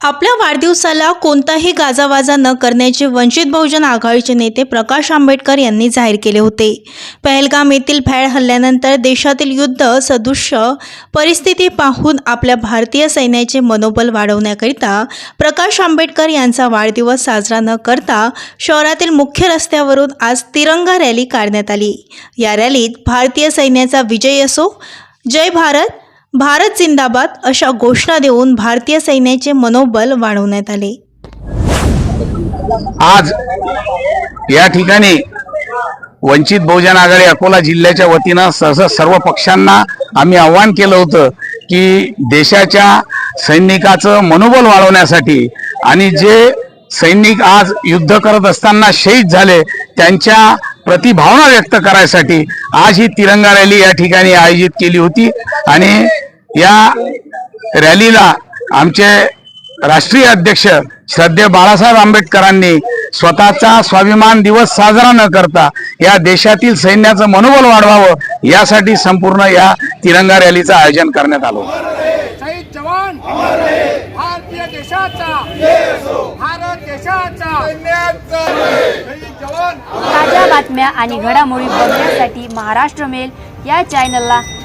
आपल्या वाढदिवसाला कोणताही गाजावाजा न करण्याचे वंचित बहुजन आघाडीचे नेते प्रकाश आंबेडकर यांनी जाहीर केले होते. पहलगाम येथील भॅड हल्ल्यानंतर देशातील युद्ध सदृश्य परिस्थिती पाहून आपल्या भारतीय सैन्याचे मनोबल वाढवण्याकरिता प्रकाश आंबेडकर यांचा वाढदिवस साजरा न करता शहरातील मुख्य रस्त्यावरून आज तिरंगा रॅली काढण्यात आली. या रॅलीत भारतीय सैन्याचा विजय असो जय भारत भारत जिंदाबाद अशा घोषणा देऊन भारतीय सैन्याचे मनोबल वाढवण्यात आले. आज या ठिकाणी वंचित बहुजन आघाडी अकोला जिल्ह्याच्या वतीनं सहसा सर्व पक्षांना आम्ही आव्हान केलं होतं की देशाच्या सैनिकाचं मनोबल वाढवण्यासाठी आणि जे सैनिक आज युद्ध करत असताना शहीद झाले त्यांच्या प्रतिभावना व्यक्त करायसाठी आज ही तिरंगा रॅली या ठिकाणी आयोजित केली होती आणि या रॅलीला आमचे राष्ट्रीय अध्यक्ष श्रद्धेय बाळासाहेब आंबेडकरांनी स्वतःचा स्वाभिमान दिवस साजरा न करता या देशातील सैन्याचं मनोबल वाढवावं यासाठी संपूर्ण या तिरंगा रॅलीचं आयोजन करण्यात आलं होतं. शहीद जवान भारतीय देशाचा भारत देशाचा शहीद जवान ताज्या बातम्या आणि घडामोडी बघण्यासाठी महाराष्ट्र मेल या चॅनलला